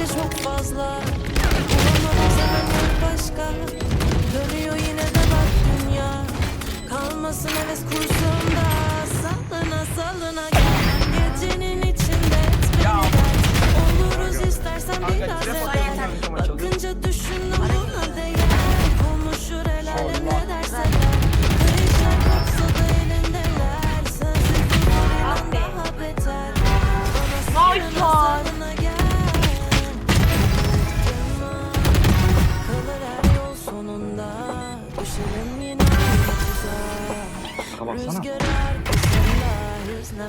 bence çok fazla. Kullanmamızın Kanka baksana. Rüzgar arkasında Hüzne